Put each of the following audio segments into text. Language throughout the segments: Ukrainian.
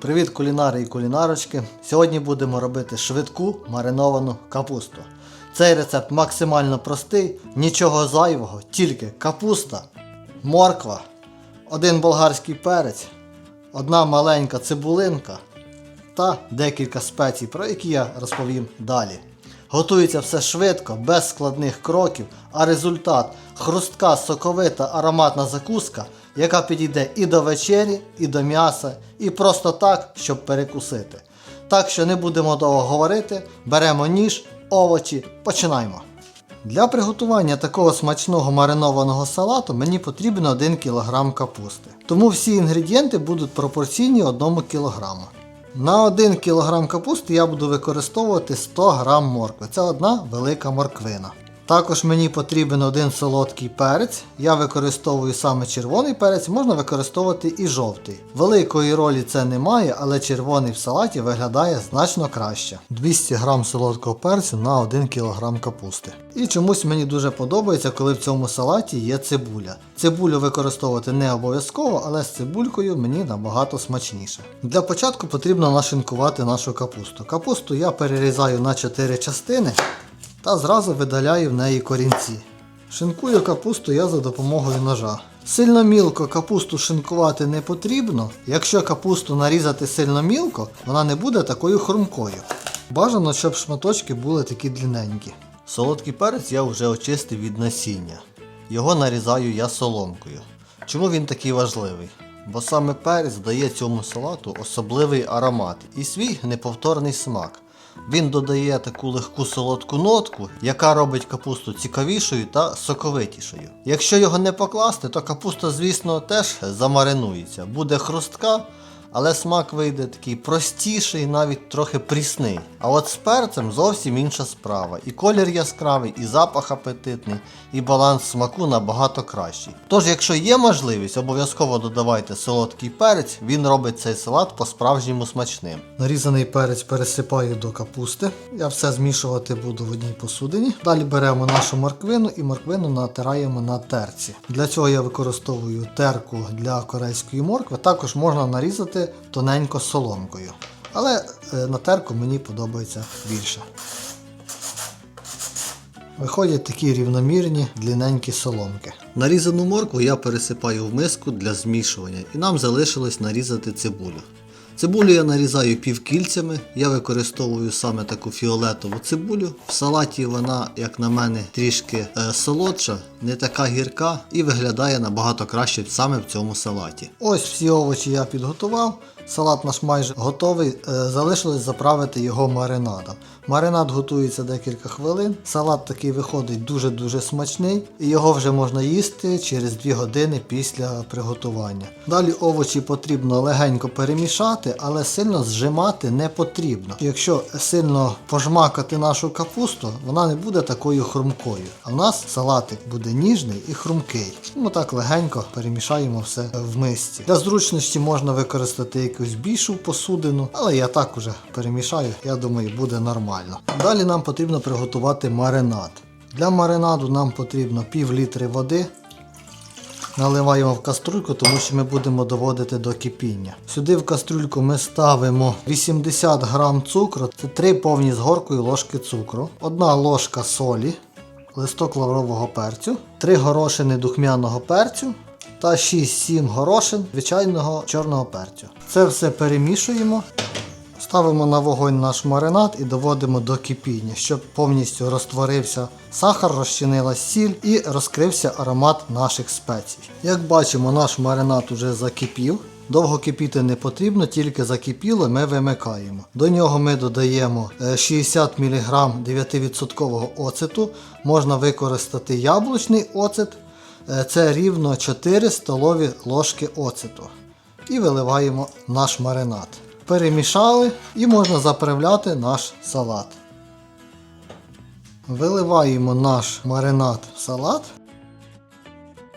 Привіт, кулінари і кулінарочки! Сьогодні будемо робити швидку мариновану капусту. Цей рецепт максимально простий, нічого зайвого, тільки капуста, морква, один болгарський перець, одна маленька цибулинка та декілька спецій, про які я розповім далі. Готується все швидко, без складних кроків, а результат хрустка, соковита ароматна закуска, яка підійде і до вечері, і до м'яса, і просто так, щоб перекусити. Так що не будемо довго говорити, беремо ніж, овочі, починаємо. Для приготування такого смачного маринованого салату мені потрібен 1 кг капусти. Тому всі інгредієнти будуть пропорційні 1 кг. На 1 кг капусти я буду використовувати 100 г моркви. Це одна велика морквина. Також мені потрібен один солодкий перець. Я використовую саме червоний перець, можна використовувати і жовтий. Великої ролі це не має, але червоний в салаті виглядає значно краще. 200 г солодкого перцю на 1 кг капусти. І чомусь мені дуже подобається, коли в цьому салаті є цибуля. Цибулю використовувати не обов'язково, але з цибулькою мені набагато смачніше. Для початку потрібно нашинкувати нашу капусту. Капусту я перерізаю на 4 частини та зразу видаляю в неї корінці. Шинкую капусту я за допомогою ножа. Сильно мілко капусту шинкувати не потрібно. Якщо капусту нарізати сильно мілко, вона не буде такою хрумкою. Бажано, щоб шматочки були такі длинненькі. Солодкий перець я вже очистив від насіння. Його нарізаю я соломкою. Чому він такий важливий? Бо саме перець дає цьому салату особливий аромат і свій неповторний смак. Він додає таку легку солодку нотку, яка робить капусту цікавішою та соковитішою. Якщо його не покласти, то капуста, звісно, теж замаринується. Буде хрустка, але смак вийде такий простіший, навіть трохи прісний. А от з перцем зовсім інша справа. І колір яскравий, і запах апетитний, і баланс смаку набагато кращий. Тож, якщо є можливість, обов'язково додавайте солодкий перець, він робить цей салат по-справжньому смачним. Нарізаний перець пересипаю до капусти. Я все змішувати буду в одній посудині. Далі беремо нашу морквину і морквину натираємо на терці. Для цього я використовую терку для корейської моркви. Також можна нарізати тоненько соломкою. Але натерку на терку мені подобається більше. Виходять такі рівномірні длинненькі соломки. Нарізану моркву я пересипаю в миску для змішування, і нам залишилось нарізати цибулю. Цибулю я нарізаю півкільцями, я використовую саме таку фіолетову цибулю. В салаті вона, як на мене, трішки е, солодша, не така гірка і виглядає набагато краще саме в цьому салаті. Ось всі овочі я підготував. Салат наш майже готовий. Е, Залишилось заправити його маринадом. Маринад готується декілька хвилин. Салат такий виходить дуже-дуже смачний, і його вже можна їсти через 2 години після приготування. Далі овочі потрібно легенько перемішати, але сильно зжимати не потрібно. Якщо сильно пожмакати нашу капусту, вона не буде такою хрумкою. А в нас салатик буде ніжний і хрумкий. Ми так легенько перемішаємо все в мисці. Для зручності можна використати якусь більшу посудину, але я так уже перемішаю, я думаю, буде нормально. Далі нам потрібно приготувати маринад. Для маринаду нам потрібно пів літри води. Наливаємо в каструльку, тому що ми будемо доводити до кипіння. Сюди в каструльку ми ставимо 80 грам цукру, це 3 повні з горкою ложки цукру, 1 ложка солі, листок лаврового перцю, 3 горошини духмяного перцю та 6-7 горошин звичайного чорного перцю. Це все перемішуємо. Ставимо на вогонь наш маринад і доводимо до кипіння, щоб повністю розтворився сахар, розчинилась сіль і розкрився аромат наших спецій. Як бачимо, наш маринад уже закипів. Довго кипіти не потрібно, тільки закипіло, ми вимикаємо. До нього ми додаємо е, 60 мг 9% оцету. Можна використати яблучний оцет. Е, Це рівно 4 столові ложки оцету. І виливаємо наш маринад. Перемішали і можна заправляти наш салат. Виливаємо наш маринад в салат.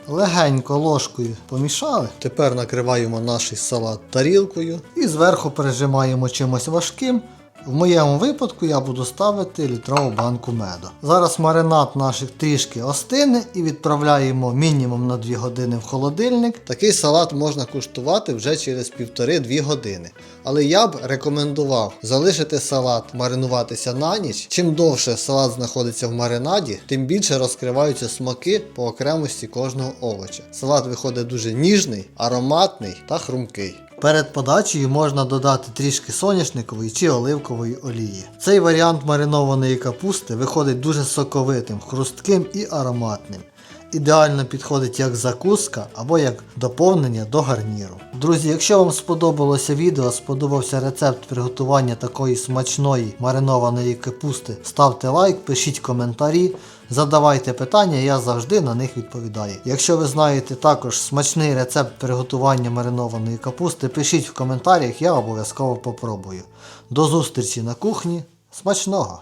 Легенько ложкою помішали. Тепер накриваємо наш салат тарілкою і зверху прижимаємо чимось важким, В моєму випадку я буду ставити літрову банку меду. Зараз маринад наших трішки остине і відправляємо мінімум на 2 години в холодильник. Такий салат можна куштувати вже через 1,5-2 години. Але я б рекомендував залишити салат маринуватися на ніч. Чим довше салат знаходиться в маринаді, тим більше розкриваються смаки по окремості кожного овоча. Салат виходить дуже ніжний, ароматний та хрумкий. Перед подачею можна додати трішки соняшникової чи оливкової олії. Цей варіант маринованої капусти виходить дуже соковитим, хрустким і ароматним. Ідеально підходить як закуска або як доповнення до гарніру. Друзі, якщо вам сподобалося відео, сподобався рецепт приготування такої смачної маринованої капусти, ставте лайк, пишіть коментарі, задавайте питання, я завжди на них відповідаю. Якщо ви знаєте також смачний рецепт приготування маринованої капусти, пишіть в коментарях, я обов'язково попробую. До зустрічі на кухні. Смачного!